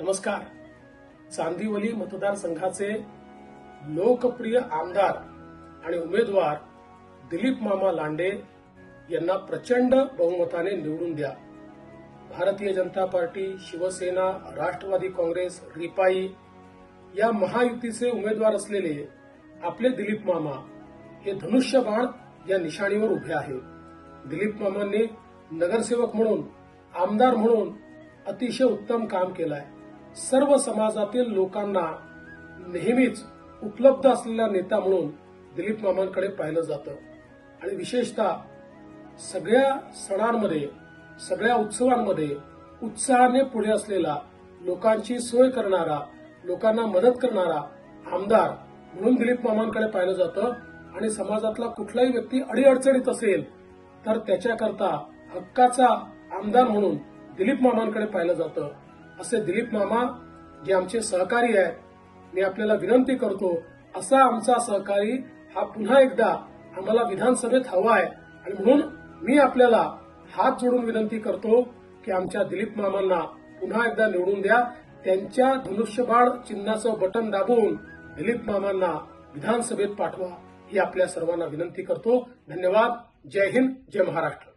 नमस्कार. चांदिवली मतदारसंघाचे लोकप्रिय आमदार आणि उमेदवार दिलीप मामा लांडे यांना प्रचंड बहुमताने निवडून द्या. भारतीय जनता पार्टी शिवसेना राष्ट्रवादी काँग्रेस रिपाई या महायुतीचे उमेदवार असलेले आपले दिलीप मामा हे धनुष्यबाण या निशाणीवर उभे आहे दिलीप मामांनी नगरसेवक म्हणून आमदार म्हणून अतिशय उत्तम काम केलं आहे सर्व समाजातील लोकांना नेहमीच उपलब्ध असलेला नेता म्हणून दिलीप मामांकडे पाहिलं जातं. आणि विशेषतः सगळ्या सणांमध्ये सगळ्या उत्सवांमध्ये उत्साहाने पुढे असलेला लोकांची सोय करणारा लोकांना मदत करणारा आमदार म्हणून दिलीप मामांकडे पाहिलं जातं. आणि समाजातला कुठलाही व्यक्ती अडीअडचणीत असेल तर त्याच्याकरता हक्काचा आमदार म्हणून दिलीप मामांकडे पाहिलं जातं. असे दिलीप मामा जे आमचे सहकारी आहेत मी आपल्याला विनंती करतो असा आमचा सहकारी हा पुन्हा एकदा आम्हाला विधानसभेत हवा आहे. आणि म्हणून मी आपल्याला हात जोडून विनंती करतो की आमच्या दिलीप मामांना पुन्हा एकदा निवडून द्या. त्यांच्या धनुष्यबाण चिन्हाचं बटन दाबून दिलीप मामांना विधानसभेत पाठवा ही आपल्या सर्वांना विनंती करतो. धन्यवाद. जय हिंद जय महाराष्ट्र.